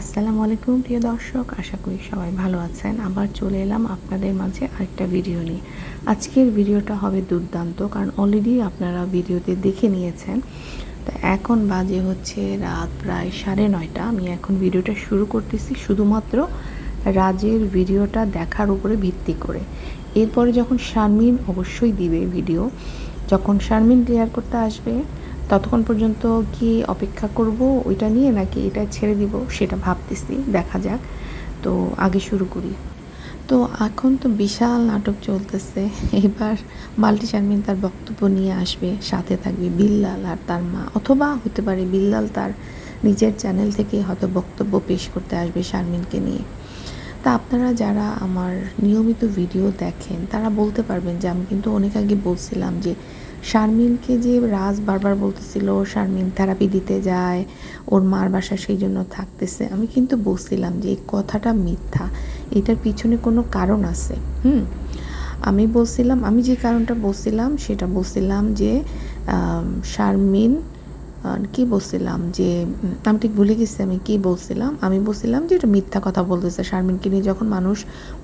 আসসালামু আলাইকুম, প্রিয় দর্শক। আশা করি সবাই ভালো আছেন। আবার চলে এলাম আপনাদের মাঝে আরেকটা ভিডিও নিয়ে। আজকের ভিডিওটা হবে দুর্দান্ত, কারণ অলরেডি আপনারা ভিডিওতে দেখে নিয়েছেন। তো এখন বাজে হচ্ছে রাত প্রায় সাড়ে নয়টা। আমি এখন ভিডিওটা শুরু করতেছি শুধুমাত্র রাজের ভিডিওটা দেখার উপরে ভিত্তি করে। এরপরে যখন শারমিন অবশ্যই দিবে ভিডিও, যখন শারমিন ক্লিয়ার করতে আসবে ততক্ষণ পর্যন্ত কি অপেক্ষা করব ওইটা নিয়ে নাকি এটা ছেড়ে দিব সেটা ভাবতেছি, দেখা যাক। তো আগে শুরু করি। তো এখন তো বিশাল নাটক চলতেছে, এবার মাল্টি শারমিন তার বক্তব্য নিয়ে আসবে, সাথে থাকবে বিল্লাল আর তার মা, অথবা হতে পারে বিল্লাল তার নিজের চ্যানেল থেকে হয়তো বক্তব্য পেশ করতে আসবে শারমিনকে নিয়ে। তা আপনারা যারা আমার নিয়মিত ভিডিও দেখেন, তারা বলতে পারবেন যে আমি কিন্তু অনেক আগে বলছিলাম যে শারমিনকে যে রাজ বারবার বলতেছিল, শারমিন থেরাপি দিতে যায়, ওর মার বাসা সেই জন্য থাকতেছে। আমি কিন্তু বলছিলাম যে এই কথাটা মিথ্যা। এটার পিছনে কোনো কারণ আছে? হুম? আমি বলছিলাম, আমি যে কারণটা বলছিলাম, সেটা বলছিলাম যে শারমিন কি বলছিলাম যে আমি ঠিক ভুলে গেছি, আমি কি বলছিলাম? আমি বলছিলাম যে এটা মিথ্যা কথা বলতেছে। শারমিনকে নিয়ে যখন মানুষ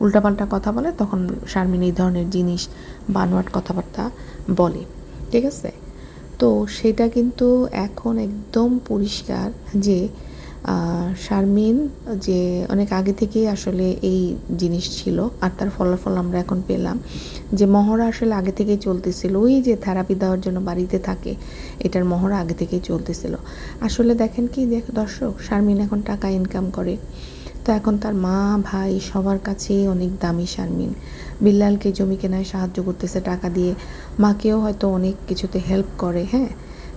উল্টাপাল্টা কথা বলে, তখন শারমিন এই ধরনের জিনিস, বানোয়াট কথাবার্তা বলে। ঠিক আছে? তো সেটা কিন্তু এখন একদম পরিষ্কার যে শারমিন যে অনেক আগে থেকেই আসলে এই জিনিস ছিল আর তার ফলাফল আমরা এখন পেলাম। যে মহড়া আসলে আগে থেকেই চলতেছিল। ওই যে থেরাপি দেওয়ার জন্য বাড়িতে থাকে, এটার মহড়া আগে থেকেই চলতেছিল। আসলে দেখেন কি, দেখ দর্শক, শারমিন এখন টাকা ইনকাম করে। তো এখন তার মা, ভাই সবার কাছেই অনেক দামি শারমিন। বিল্লালকে জমি কেনায় সাহায্য করতেছে টাকা দিয়ে। মাকেও হয়তো অনেক কিছুতে হেল্প করে হ্যাঁ?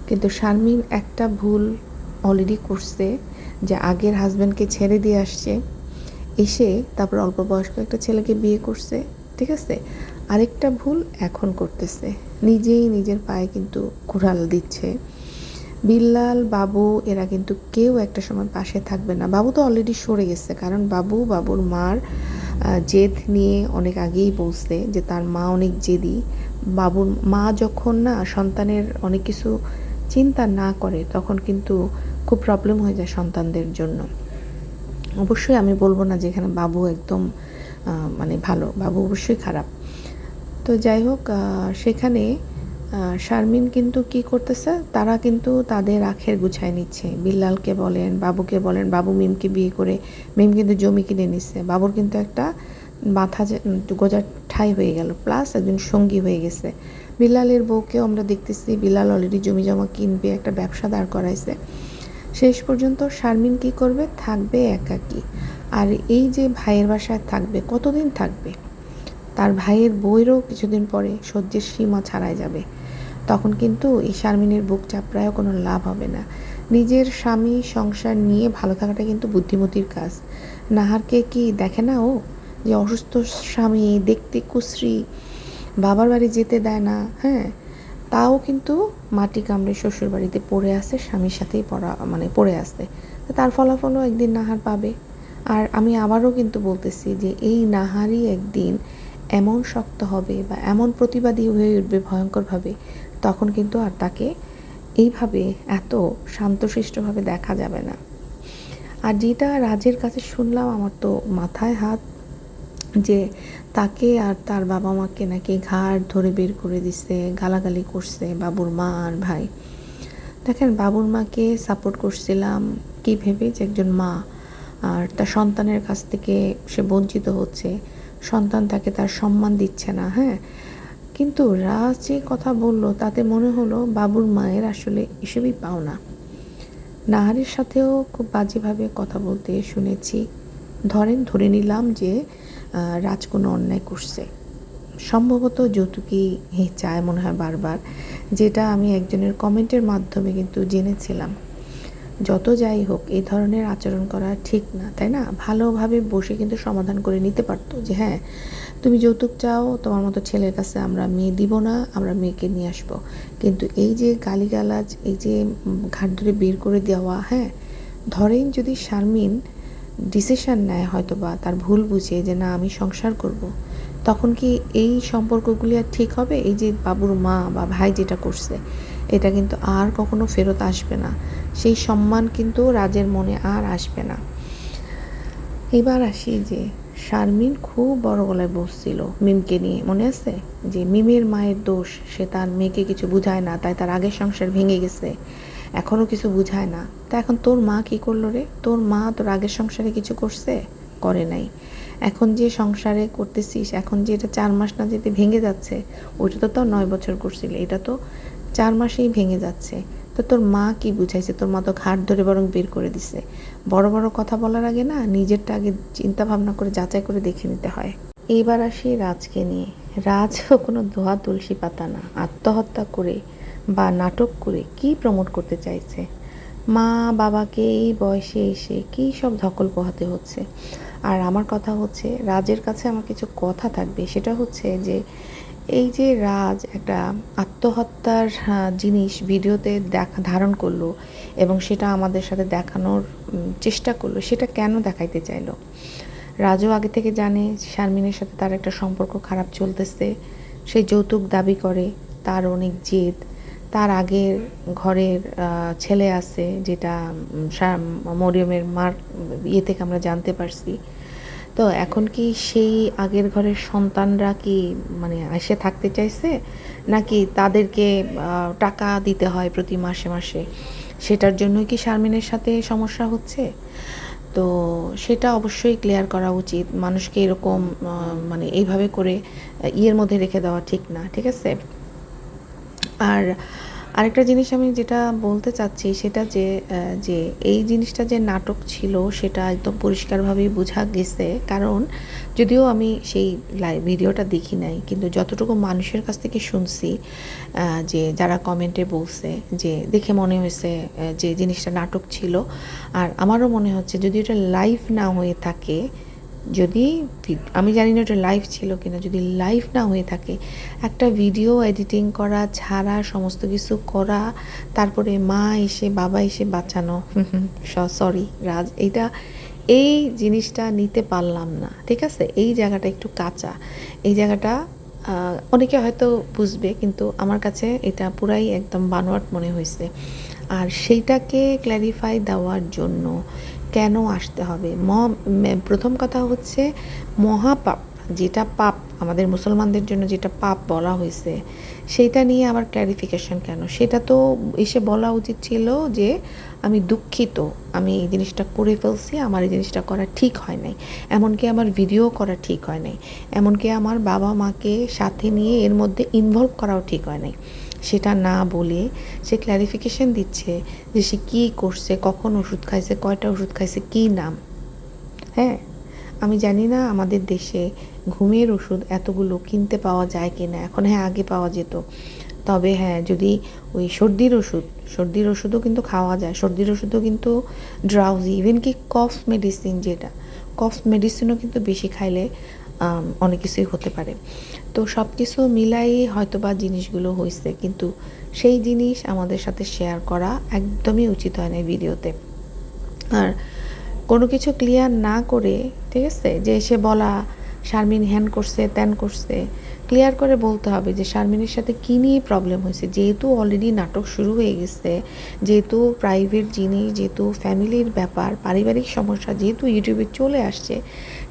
কিন্তু শারমিন একটা ভুল অলরেডি করছে যে আগের হাজব্যান্ডকে ছেড়ে দিয়ে আসছে। এসে তারপর অল্প বয়স্ক একটা ছেলেকে বিয়ে করছে, ঠিক আছে? আরেকটা ভুল এখন করতেছে। নিজেই নিজের পায়ে কিন্তু কুড়াল দিচ্ছে। বিল্লাল, বাবু, এরা কিন্তু কেউ একটা সময় পাশে থাকবে না। বাবু তো অলরেডি সরে গেছে, কারণ বাবু, বাবুর মার জেদ নিয়ে অনেক আগেই বলছে যে তার মা অনেক জেদি। বাবুর মা যখন না সন্তানের অনেক কিছু চিন্তা না করে, তখন কিন্তু খুব প্রবলেম হয়ে যায় সন্তানদের জন্য। অবশ্যই আমি বলব না যে এখানে বাবু একদম মানে ভালো, বাবু অবশ্যই খারাপ। তো যাই হোক সেখানে শারমিন কিন্তু কি করতেছে? তারা কিন্তু তাদের আখের গুছায় নিচ্ছে। বিল্লালকে বলেন, বাবুকে বলেন, বাবু মিমকে বিয়ে করে মিম কিন্তু জমি কিনে নিচ্ছে। বাবুর কিন্তু একটা মাথা গোজার ঠাই হয়ে গেল প্লাস একজন সঙ্গী হয়ে গেছে। বিল্লালের বউকেও আমরা দেখতেছি, বিল্লাল অলরেডি জমি জমা কিনবে, একটা ব্যবসা দাঁড় করাইছে। শেষ পর্যন্ত শারমিন কি করবে? থাকবে একাকি। আর এই যে ভাইয়ের বাসায় থাকবে, কতদিন থাকবে? তার ভাইয়ের বইয়েরও কিছুদিন পরে সহ্যের সীমা ছাড়াই যাবে। তখন কিন্তু এই শারমিনের বুক চাপড়ায়ও কোনো লাভ হবে না। নিজের স্বামী সংসার নিয়ে ভালো থাকাটা কিন্তু বুদ্ধিমতির কাজ। নাহারকে কি দেখে না ও যে অসুস্থ স্বামী দেখতে কুশ্রী, বাবার বাড়ি যেতে দেয় না হ্যাঁ? তাও কিন্তু মাটি কামড়ে শ্বশুর বাড়িতে পড়ে আসে স্বামীর সাথেই পড়া মানে পড়ে আসে তার ফলাফলও একদিন নাহার পাবে। আর আমি আবারও কিন্তু বলতেছি যে এই নাহারই একদিন এমন শক্ত হবে বা এমন প্রতিবাদী হয়ে উঠবে ভয়ঙ্করভাবে তখন কিন্তু আর তাকে এইভাবে এত শান্তশিষ্টভাবে দেখা যাবে না। আর যেটা রাজের কাছে শুনলাম, আমার তো মাথায় হাত, যে তাকে আর তার বাবা মাকে নাকি ঘাড় ধরে বের করে দিছে, গালাগালি করছে বাবুর মা আর ভাই। দেখেন, বাবুর মাকে সাপোর্ট করছিলাম কি ভেবে যে একজন মা, আর তার সন্তানের কাছ থেকে সে বঞ্চিত হচ্ছে। সন্তান তাকে তার সম্মান দিচ্ছে না হ্যাঁ? কিন্তু রাজ যে কথা বলল, তাতে মনে হলো বাবুর মায়ের আসলে এসবই পাওনা। নাহারের সাথেও খুব বাজেভাবে কথা বলতে শুনেছি। ধরেন, ধরে নিলাম যে রাজ কোনো অন্যায় করছে। সম্ভবত যৌতুকই চায় মনে হয় বারবার, যেটা আমি একজনের কমেন্টের মাধ্যমে কিন্তু জেনেছিলাম। যত যাই হোক এই ধরনের আচরণ করা ঠিক না, তাই না? ভালোভাবে বসে কিন্তু সমাধান করে নিতে পারতো যে হ্যাঁ তুমি যৌতুক চাও, তোমার মতো ছেলের কাছে আমরা মেয়ে দিব না, আমরা মেয়েকে নিয়ে আসব। কিন্তু এই যে গালিগালাজ, এই যে ঘাট ধরে বের করে দেওয়া হ্যাঁ? ধরেন যদি শারমিন ডিসিশন নেয় হয়তো বা তার ভুল বুঝে যে না, আমি সংসার করব। তখন কি এই সম্পর্কগুলি আর ঠিক হবে? এই যে বাবুর মা বা ভাই যেটা করছে, এটা কিন্তু আর কখনো ফেরত আসবে না। সেই সম্মান কিন্তু রাজের মনে আর আসবে না। এবার আসি যে শারমিন খুব বড় গলায় বসছিল মিমকে নিয়ে, মনে আছে? যে মিমের মায়ের দোষ, সে তার মেয়েকে কিছু বুঝায় না, তাই তার আগের সংসার ভেঙে গেছে। এখনও কিছু বুঝায় না। তা এখন তোর মা কি করল রে? তোর মা তোর আগের সংসারে কিছু করছে? করে নাই। এখন যে সংসারে করতেছিস, এখন যে এটা চার মাস না যেতে ভেঙে যাচ্ছে, ওইটা তো তাও নয় বছর করছিল, এটা তো চার মাসেই ভেঙে যাচ্ছে। তো তোর মা কি বুঝাইছে? তোর মা তো ঘাট ধরে বরং বের করে দিছে। বড় বড় কথা বলার আগে না নিজেরটা আগে চিন্তা ভাবনা করে যাচাই করে দেখে নিতে হয়। এইবার আসি রাজকে নিয়ে। রাজও কোনো দোয়া তুলসী পাতা না। আত্মহত্যা করে বা নাটক করে কি প্রমোট করতে চাইছে? মা, বাবাকে এই বয়সে এসে কী সব ধকল পোহাতে হচ্ছে? আর আমার কথা হচ্ছে, রাজের কাছে আমার কিছু কথা থাকবে। সেটা হচ্ছে যে, এই যে রাজ একটা আত্মহত্যার জিনিস ভিডিওতে দেখা, ধারণ করল এবং সেটা আমাদের সাথে দেখানোর চেষ্টা করল, সেটা কেন দেখাইতে চাইলো? রাজও আগে থেকে জানে শারমিনের সাথে তার একটা সম্পর্ক খারাপ চলতেছে। সে যৌতুক দাবি করে, তার অনেক জেদ। তার আগের ঘরের ছেলে আছে যেটা মরিয়মের মার ইয়ে থেকে আমরা জানতে পারছি। তো এখন কি সেই আগের ঘরের সন্তানরা কি মানে এসে থাকতে চাইছে? নাকি তাদেরকে টাকা দিতে হয় প্রতি মাসে মাসে? সেটার জন্য কি শারমিনের সাথে সমস্যা হচ্ছে? তো সেটা অবশ্যই ক্লিয়ার করা উচিত। মানুষকে এরকম মানে এইভাবে করে ইয়ের মধ্যে রেখে দেওয়া ঠিক না, ঠিক আছে? আর আরেকটা জিনিস আমি যেটা বলতে চাচ্ছি সেটা যে যে এই জিনিসটা যে নাটক ছিল সেটা একদম পরিষ্কারভাবেই বোঝা গেছে। কারণ যদিও আমি সেই লাইভ ভিডিওটা দেখি নাই, কিন্তু যতটুকু মানুষের কাছ থেকে শুনছি যে যারা কমেন্টে বলছে যে, দেখে মনে হয়েছে যে জিনিসটা নাটক ছিল। আর আমারও মনে হচ্ছে যদি এটা লাইভ না হয়ে থাকে যদি আমি জানি না ওটা লাইভ ছিল কিনা, যদি লাইভ না হয়ে থাকে, একটা ভিডিও এডিটিং করা, ছাড়া, সমস্ত কিছু করা, তারপরে মা এসে, বাবা এসে বাঁচানো সরি রাজ, এইটা, এই জিনিসটা নিতে পারলাম না, ঠিক আছে? এই জায়গাটা একটু কাঁচা, এই জায়গাটা অনেকে হয়তো বুঝবে, কিন্তু আমার কাছে এটা পুরাই একদম বানোয়াট মনে হয়েছে আর সেইটাকে ক্ল্যারিফাই দেওয়ার জন্য কেন আসতে হবে? ম, প্রথম কথা হচ্ছে মহাপাপ, যেটা পাপ, আমাদের মুসলমানদের জন্য যেটা পাপ বলা হয়েছে, সেইটা নিয়ে আবার ক্ল্যারিফিকেশন কেন? সেটা তো এসে বলা উচিত ছিল যে আমি দুঃখিত, আমি এই জিনিসটা করে ফেলছি, আমার এই জিনিসটা করা ঠিক হয় নাই। এমনকি আমার ভিডিও করা ঠিক হয় নাই। এমনকি আমার বাবা মাকে সাথে নিয়ে এর মধ্যে ইনভলভ করাও ঠিক হয় নাই। সেটা না বলে সে ক্ল্যারিফিকেশন দিচ্ছে যে সে কী করছে, কখন ওষুধ খাইছে, কয়টা ওষুধ খাইছে, কী নাম? হ্যাঁ? আমি জানি না আমাদের দেশে ঘুমের ওষুধ এতগুলো কিনতে পাওয়া যায় কি না এখন হ্যাঁ আগে পাওয়া যেত। তবে হ্যাঁ যদি ওই সর্দির ওষুধ, সর্দির ওষুধও কিন্তু খাওয়া যায়, সর্দির ওষুধও কিন্তু ড্রাউজি ইভেন কি কফ মেডিসিন যেটা কফ মেডিসিনও কিন্তু বেশি খাইলে অনেক কিছুই হতে পারে। তো সব কিছু মিলাই হয়তো বা জিনিসগুলো হয়েছে কিন্তু সেই জিনিস আমাদের সাথে শেয়ার করা একদমই উচিত হয় না ভিডিওতে। আর কোনো কিছু ক্লিয়ার না করে, ঠিক আছে? যে এসে বলা, শারমিন হ্যান করছে, ত্যান করছে ক্লিয়ার করে বলতে হবে যে শারমিনের সাথে কী নিয়ে প্রবলেম হয়েছে। যেহেতু অলরেডি নাটক শুরু হয়ে গেছে, যেহেতু প্রাইভেট জিনিস, যেহেতু ফ্যামিলির ব্যাপার, পারিবারিক সমস্যা, যেহেতু ইউটিউবে চলে আসছে,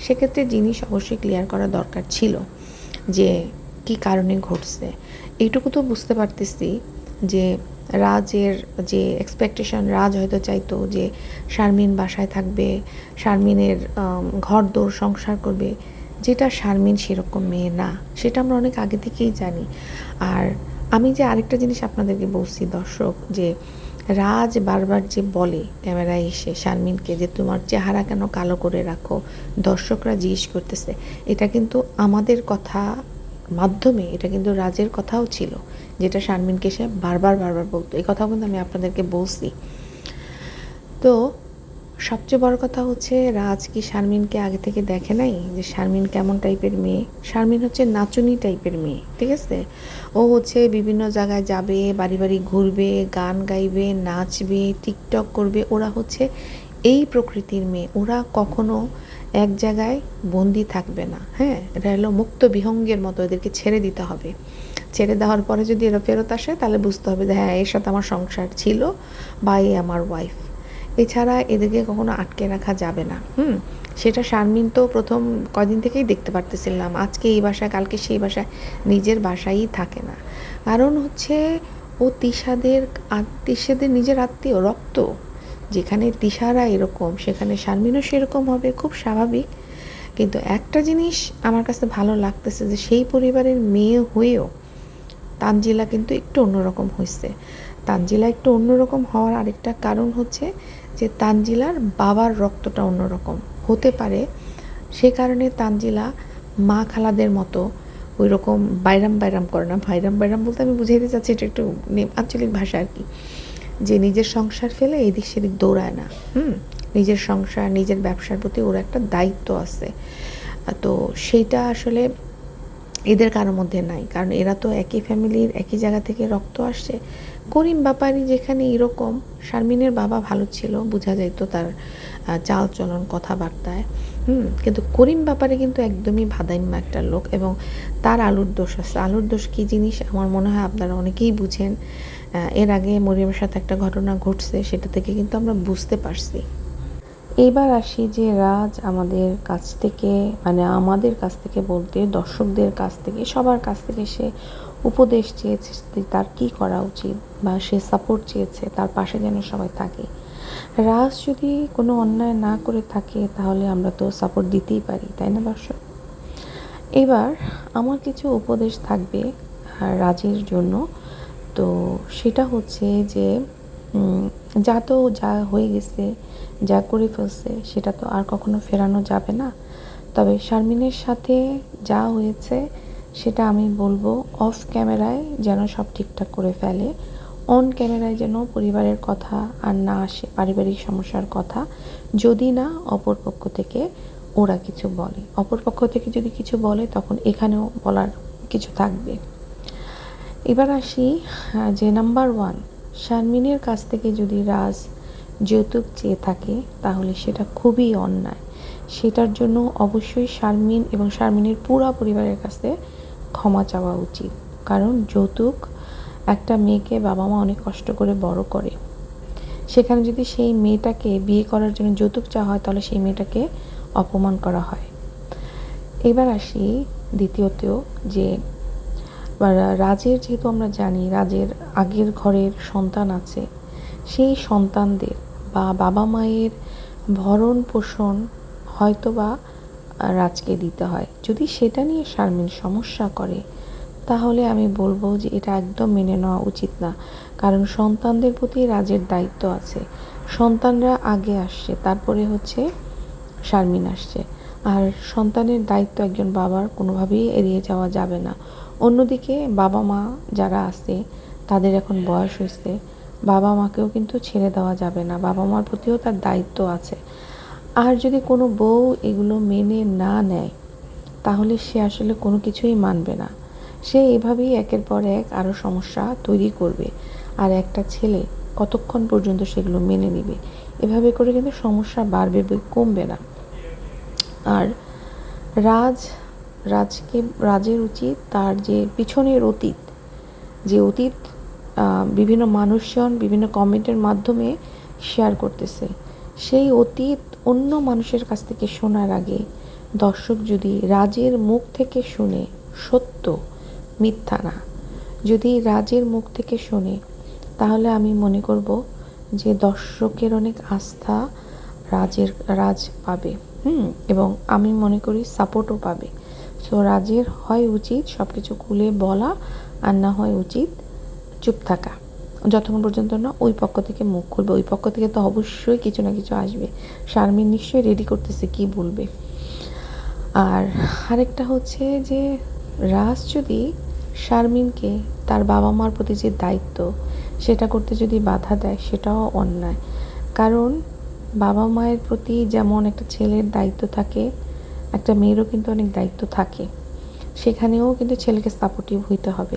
সেক্ষেত্রে জিনিস অবশ্যই ক্লিয়ার করা দরকার ছিল। যে কি কারণে ঘটছে? এইটুকু তো বুঝতে পারতেছি যে রাজের যে এক্সপেকটেশন রাজ হয়তো চাইতো যে শারমিন বাসায় থাকবে, শারমিনের ঘর দৌড় সংসার করবে। যেটা শারমিন সেরকম মেয়ে না, সেটা আমরা অনেক আগে থেকেই জানি। আর আমি যে আরেকটা জিনিস আপনাদেরকে বলছি দর্শক, যে রাজ বারবার যে বলে, ক্যামেরায় এসে শারমিনকে যে তোমার চেহারা কেন কালো করে রাখো, দর্শকরা জিজ্ঞেস করতেছে, এটা কিন্তু আমাদের কথা মাধ্যমে, এটা কিন্তু রাজের কথাও ছিল, যেটা শারমিনকে সে বারবার বারবার বলতো। এই কথাও কিন্তু আমি আপনাদেরকে বলছি। তো সবচেয়ে বড় কথা হচ্ছে, রাজ কি শারমিনকে আগে থেকে দেখে নাই যে শারমিন কেমন টাইপের মেয়ে? শারমিন হচ্ছে নাচুনি টাইপের মেয়ে, ঠিক আছে? ও হচ্ছে বিভিন্ন জায়গায় যাবে, বাড়ি বাড়ি ঘুরবে, গান গাইবে, নাচবে, টিকটক করবে। ওরা হচ্ছে এই প্রকৃতির মেয়ে। ওরা কখনো এক জায়গায় বন্দি থাকবে না। হ্যাঁ এটা হলো মুক্ত বিহঙ্গের মতো এদেরকে ছেড়ে দিতে হবে। ছেড়ে দেওয়ার পরে যদি এরা ফেরত আসে, তাহলে বুঝতে হবে যে হ্যাঁ এর সাথে আমার সংসার ছিল বা এই আমার ওয়াইফ এছাড়া এদেরকে কখনো আটকে রাখা যাবে না। হুম? সেটা শারমিন তো প্রথম কদিন থেকেই দেখতে পারতেছিলাম। আজকে এই বাসায়, কালকে সেই বাসায় নিজের বাসায়ই থাকে না। কারণ হচ্ছে ও তিশাদের তিশাদের নিজের আত্মীয়, রক্ত। যেখানে তিশারা এরকম, সেখানে শারমিনও সেরকম হবে, খুব স্বাভাবিক। কিন্তু একটা জিনিস আমার কাছে ভালো লাগতেছে যে সেই পরিবারের মেয়ে হয়েও তানজিলা কিন্তু একটু অন্যরকম হয়েছে তানজিলা একটু অন্যরকম হওয়ার আরেকটা কারণ হচ্ছে যে তানজিলার বাবার রক্তটা অন্যরকম। হতে পারে সে কারণে তানজিলা মা খালাদের মতো ওই রকম বাইরাম বাইরাম করে না। বাইরাম বাইরাম বলতে আমি বুঝাইতে চাচ্ছি, এটা একটু আঞ্চলিক ভাষা আর কি। যে নিজের সংসার ফেলে এদিক সেদিক দৌড়ায় না। হুম? নিজের সংসার, নিজের ব্যবসার প্রতি ওর একটা দায়িত্ব আছে। তো সেইটা আসলে এদের কারোর মধ্যে নাই। কারণ এরা তো একই ফ্যামিলির একই জায়গা থেকে রক্ত আসছে। করিম বাপারি যেখানে এরকম শারমিনের বাবা ভালো ছিল, বোঝা যাইত তার চাল চলন কথাবার্তায়। হুম, কিন্তু করিম ব্যাপারে কিন্তু একদমই ভাদাইম্মা একটা লোক এবং তার আলুর দোষ আছে। আলুর দোষ কী জিনিস? আমার মনে হয় আপনারা অনেকেই বুঝেন। এর আগে মরিয়মের সাথে একটা ঘটনা ঘটছে, সেটা থেকে কিন্তু আমরা বুঝতে পারছি। এইবার আসি যে রাজ আমাদের কাছ থেকে মানে আমাদের কাছ থেকে বলতে দর্শকদের কাছ থেকে, সবার কাছ থেকে সে উপদেশ চেয়েছে তার কি করা উচিত বা সে সাপোর্ট চেয়েছে, তার পাশে যেন সবাই থাকে। রাজ যদি কোনো অন্যায় না করে থাকে, তাহলে আমরা তো সাপোর্ট দিতেই পারি, তাই না দর্শক? এবার আমার কিছু উপদেশ থাকবে রাজের জন্য। তো সেটা হচ্ছে যে যা তো যা হয়ে গেছে, যা করে ফেলছে, সেটা তো আর কখনো ফেরানো যাবে না। তবে শারমিনের সাথে যা হয়েছে সেটা আমি বলব অফ ক্যামেরায় যেন সব ঠিকঠাক করে ফেলে অন ক্যামেরায় যেন পরিবারের কথা আর না আসে, পারিবারিক সমস্যার কথা, যদি না অপর পক্ষ থেকে ওরা কিছু বলে। অপর পক্ষ থেকে যদি কিছু বলে, তখন এখানেও বলার কিছু থাকবে। এবার আসি যে নাম্বার ওয়ান শারমিনের কাছ থেকে যদি রাজ যৌতুক চেয়ে থাকে, তাহলে সেটা খুবই অন্যায়। সেটার জন্য অবশ্যই শারমিন এবং শারমিনের পুরা পরিবারের কাছে ক্ষমা চাওয়া উচিত। কারণ যৌতুক একটা মেয়েকে বাবা মা অনেক কষ্ট করে বড় করে। সেখানে যদি সেই মেয়েটাকে বিয়ে করার জন্য যৌতুক চাওয়া হয়, তাহলে সেই মেয়েটাকে অপমান করা হয়। এবার আসি দ্বিতীয়ত যে রাজের যেহেতু আমরা জানি, রাজের আগের ঘরের সন্তান আছে, সেই সন্তানদের বা বাবা মায়ের ভরণ পোষণ হয়তো বা রাজকে দিতে হয়। যদি সেটা নিয়ে শারমিন সমস্যা করে, তাহলে আমি বলব যে এটা একদম মেনে নেওয়া উচিত না। কারণ সন্তানদের প্রতি রাজের দায়িত্ব আছে। সন্তানরা আগে আসছে, তারপরে হচ্ছে শারমিন আসছে। আর সন্তানের দায়িত্ব একজন বাবার, কোনোভাবেই এড়িয়ে যাওয়া যাবে না। অন্যদিকে বাবা মা যারা আছে, তাদের এখন বয়স হয়েছে। বাবা মাকেও কিন্তু ছেড়ে দেওয়া যাবে না। বাবা মার প্রতিও তার দায়িত্ব আছে। আর যদি কোনো বউ এগুলো মেনে না নেয়, তাহলে সে আসলে কোনো কিছুই মানবে না। সে এভাবেই একের পর এক আরও সমস্যা তৈরি করবে। আর একটা ছেলে কতক্ষণ পর্যন্ত সেগুলো মেনে নেবে। এভাবে করে কিন্তু সমস্যা বাড়বে কমবে না। আর রাজ, রাজকে, রাজের উচিত তার যে পিছনের অতীত, যে অতীত বিভিন্ন মানুষজন, বিভিন্ন কমেন্টের মাধ্যমে শেয়ার করতেছে। সেই অতীত অন্য মানুষের কাছ থেকে শোনার আগে দর্শক যদি রাজের মুখ থেকে শুনে সত্য, মিথ্যা না, যদি রাজের মুখ থেকে শোনে, তাহলে আমি মনে করব যে দর্শকের অনেক আস্থা রাজের, রাজ পাবে। হুম, এবং আমি মনে করি সাপোর্টও পাবে। সো রাজের হয় উচিত সব কিছু খুলে বলা আর না হয় উচিত চুপ থাকা। যতক্ষণ পর্যন্ত না ওই পক্ষ থেকে মুখ খুলবে, ওই পক্ষ থেকে তো অবশ্যই কিছু না কিছু আসবে। শারমিন নিশ্চয়ই রেডি করতেছে কি বলবে। আর আরেকটা হচ্ছে যে, রাজ যদি শারমিনকে তার বাবা মার প্রতি যে দায়িত্ব, সেটা করতে যদি বাধা দেয়, সেটাও অন্যায়। কারণ বাবা মায়ের প্রতি যেমন একটা ছেলের দায়িত্ব থাকে, একটা মেয়েরও কিন্তু অনেক দায়িত্ব থাকে। সেখানেও কিন্তু ছেলেকে সাপোর্টিভ হইতে হবে।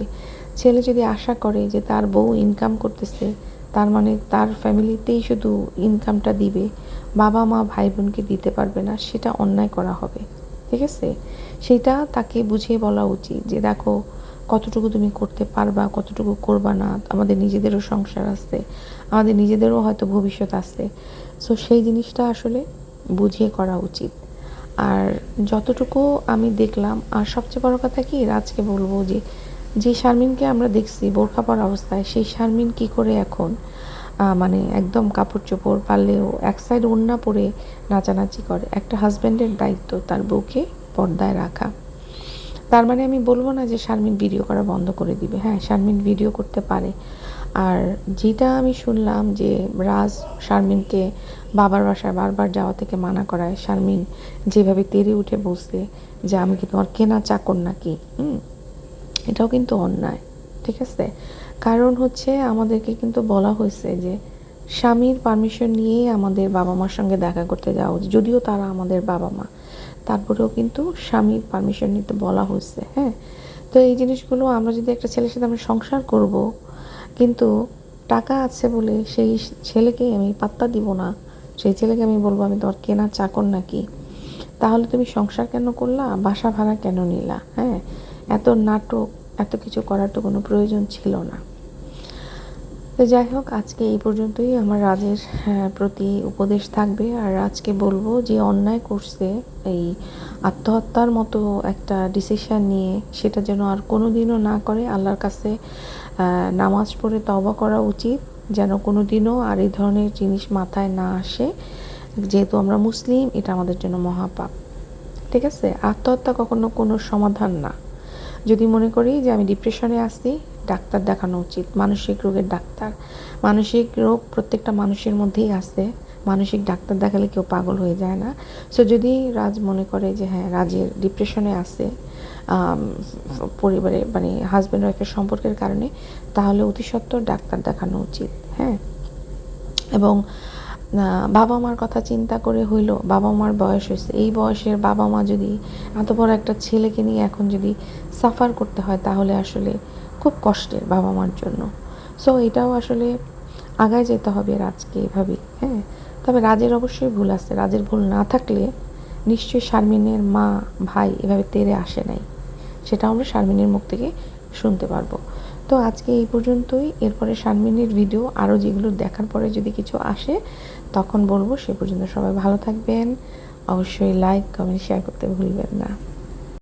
ছেলে যদি আশা করে যে তার বউ ইনকাম করতেছে, তার মানে তার ফ্যামিলিতেই শুধু ইনকামটা দিবে, বাবা মা ভাই বোনকে দিতে পারবে না, সেটা অন্যায় করা হবে, ঠিক আছে? সেটা তাকে বুঝিয়ে বলা উচিত যে দেখো, কতটুকু তুমি করতে পারবা, কতটুকু করবা না, আমাদের নিজেদেরও সংসার আছে, আমাদের নিজেদেরও হয়তো ভবিষ্যৎ আছে। সো সেই জিনিসটা আসলে বুঝিয়ে করা উচিত। আর যতটুকু আমি দেখলাম, আর সবচেয়ে বড় কথা কি, রাজকে বলব যে যে শারমিনকে আমরা দেখছি বোরখা পরা অবস্থায়, সেই শারমিন কি করে এখন মানে একদম কাপড় চোপড় পারলেও এক সাইড ওড়না পরে নাচানাচি করে? একটা হাজব্যান্ডের দায়িত্ব তার বউকে পর্দায় রাখা। তার মানে আমি বলব না যে শারমিন ভিডিও করা বন্ধ করে দিবে। হ্যাঁ শারমিন ভিডিও করতে পারে। আর যেটা আমি শুনলাম যে রাজ শারমিনকে বাবার বাসায় বারবার যাওয়া থেকে মানা করায়, শারমিন যেভাবে তেরে উঠে বসছে যে আমি কি তোমার কেনা চাকর নাকি? হুম? এটাও কিন্তু অন্যায়, ঠিক আছে? কারণ হচ্ছে আমাদেরকে কিন্তু বলা হয়েছে যে স্বামীর পারমিশন নিয়েই আমাদের বাবা মার সঙ্গে দেখা করতে যাওয়া উচিত, যদিও তারা আমাদের বাবা মা তারপরেও কিন্তু স্বামীর পারমিশন নিতে বলা হয়েছে হ্যাঁ? তো এই জিনিসগুলো আমরা যদি একটা ছেলের সাথে আমরা সংসার করব, কিন্তু টাকা আছে বলে সেই ছেলেকে আমি পাত্তা দিব না, সেই ছেলেকে আমি বলব, আমি তোমার কেনা চাকর নাকি? তাহলে তুমি সংসার কেন করলা, বাসা ভাড়া কেন নিলা হ্যাঁ? এত নাটক এত কিছু করার তো কোনো প্রয়োজন ছিল না। তো যাই হোক আজকে এই পর্যন্তই। আমার রাজের হ্যাঁ, প্রতি উপদেশ থাকবে। আর আজকে বলব যে অন্যায় করছে এই আত্মহত্যার মতো একটা ডিসিশন নিয়ে সেটা যেন আর কোনো দিনও না করে। আল্লাহর কাছে নামাজ পড়ে তবা করা উচিত যেন কোনো দিনও আর এই ধরনের জিনিস মাথায় না আসে। যেহেতু আমরা মুসলিম এটা আমাদের জন্য মহাপাপ। ঠিক আছে? আত্মহত্যা কখনো কোনো সমাধান না। যদি মনে করি যে আমি ডিপ্রেশনে আসছি ডাক্তার দেখানো উচিত। মানসিক রোগের ডাক্তার। মানসিক রোগ প্রত্যেকটা মানুষের মধ্যেই আছে। মানসিক ডাক্তার দেখালে কেউ পাগল হয়ে যায় না। সো যদি রাজ মনে করে যে হ্যাঁ রাজের ডিপ্রেশনে আম, পরিবারে মানে হাজব্যান্ড ওয়াইফের সম্পর্কের কারণে তাহলে অতি সত্বর ডাক্তার দেখানো উচিত। হ্যাঁ? এবং বাবা মার কথা চিন্তা করে হইল বাবা মার বয়স হয়েছে। এই বয়সের বাবা মা যদি এত বড় একটা ছেলেকে নিয়ে এখন যদি সাফার করতে হয়, তাহলে আসলে খুব কষ্টের বাবা মার জন্য। সো এটাও আসলে আগায় যেতে হবে রাজকে এভাবেই হ্যাঁ? তবে রাজের অবশ্যই ভুল আছে। রাজের ভুল না থাকলে নিশ্চয়ই শারমিনের মা, ভাই এভাবে তেরে আসে নাই। সেটা আমরা শারমিনের মুখ থেকে শুনতে পারব। তো আজকে এই পর্যন্তই। এরপরে সানমিনের ভিডিও আরও যেগুলো দেখার পরে যদি কিছু আসে, তখন বলব সে পর্যন্ত সবাই ভালো থাকবেন। অবশ্যই লাইক কমেন্ট শেয়ার করতে ভুলবেন না।